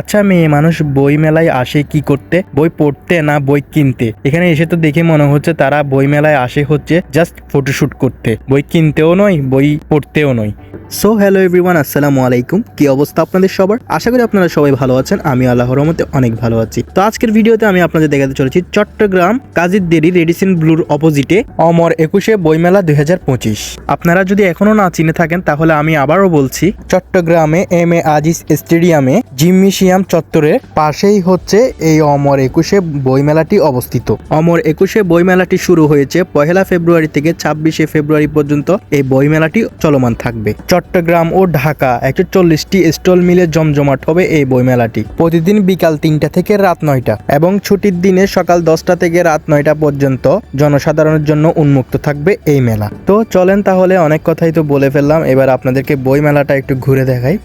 আচ্ছা মেয়ে মানুষ বই মেলায় আসে কি করতে? বই পড়তে না বই কিনতে? এখানে এসে তো দেখে মনে হচ্ছে তারা বই মেলায় আসে হচ্ছে জাস্ট ফটোশুট করতে। বই কিনতেও নয়, বই পড়তেও নয়। সো হ্যালো এভরিওয়ান আসসালামু আলাইকুম। কি অবস্থা আপনাদের সবার? আশা করি আপনারা সবাই ভালো আছেন, আমি আল্লাহ রহমতে অনেক ভালো আছি। তো আজকের ভিডিওতে আমি আপনাদের দেখাতে চলেছি চট্টগ্রাম কাজীর দেরি রেডিসিন ব্লুর অপোজিটে অমর একুশে বইমেলা দুই হাজার পঁচিশ। আপনারা যদি এখনও না চিনে থাকেন, তাহলে আমি আবারও বলছি, চট্টগ্রামে এম এ আজিজ স্টেডিয়ামে জিমনেশিয়াম চত্বরের পাশেই হচ্ছে এই অমর একুশে বইমেলাটি অবস্থিত। অমর একুশে বইমেলাটি শুরু হয়েছে পহেলা ফেব্রুয়ারি থেকে ছাব্বিশে ফেব্রুয়ারি পর্যন্ত এই বইমেলাটি চলমান থাকবে। চট্টগ্রাম ও ঢাকা একশো চল্লিশটি স্টল মিলে জমজমাট হবে এই বইমেলাটি। প্রতিদিন বিকাল তিনটা থেকে রাত নয়টা এবং ছুটির দিনে সকাল দশটা থেকে রাত নয়টা পর্যন্ত জনসাধারণের জন্য উন্মুক্ত থাকবে এই মেলা। তো চলেন তাহলে অনেক কথাই তো বলে ফেললাম, এবার আপনাদেরকে বইমেলাটা একটু ঘুরে দেখাই।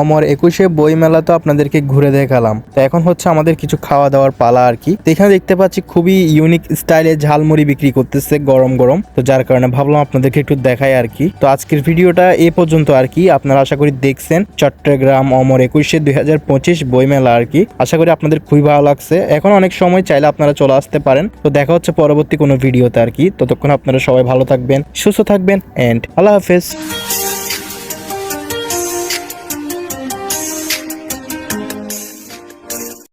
অমর একুশে বই মেলা তো আপনাদেরকে ঘুরে দেখালাম। তো এখন হচ্ছে আমাদের কিছু খাওয়া দাওয়ার পালা আর কি। এখানে দেখতে পাচ্ছি খুবই ইউনিক স্টাইলে ঝালমুড়ি বিক্রি করতেছে গরম গরম। তো যার কারণে ভাবলাম আপনাদেরকে একটু দেখাই আর কি। তো আজকের ভিডিওটা এ পর্যন্ত আর কি। আপনারা আশা করি দেখছেন চট্টগ্রাম অমর একুশে দুই হাজার পঁচিশ বই মেলা আর কি। আশা করি আপনাদের খুবই ভালো লাগছে। এখন অনেক সময় চাইলে আপনারা চলে আসতে পারেন। তো দেখা হচ্ছে পরবর্তী কোনো ভিডিওতে আর কি। ততক্ষণ আপনারা সবাই ভালো থাকবেন, সুস্থ থাকবেন এন্ড আল্লাহ হাফেজ।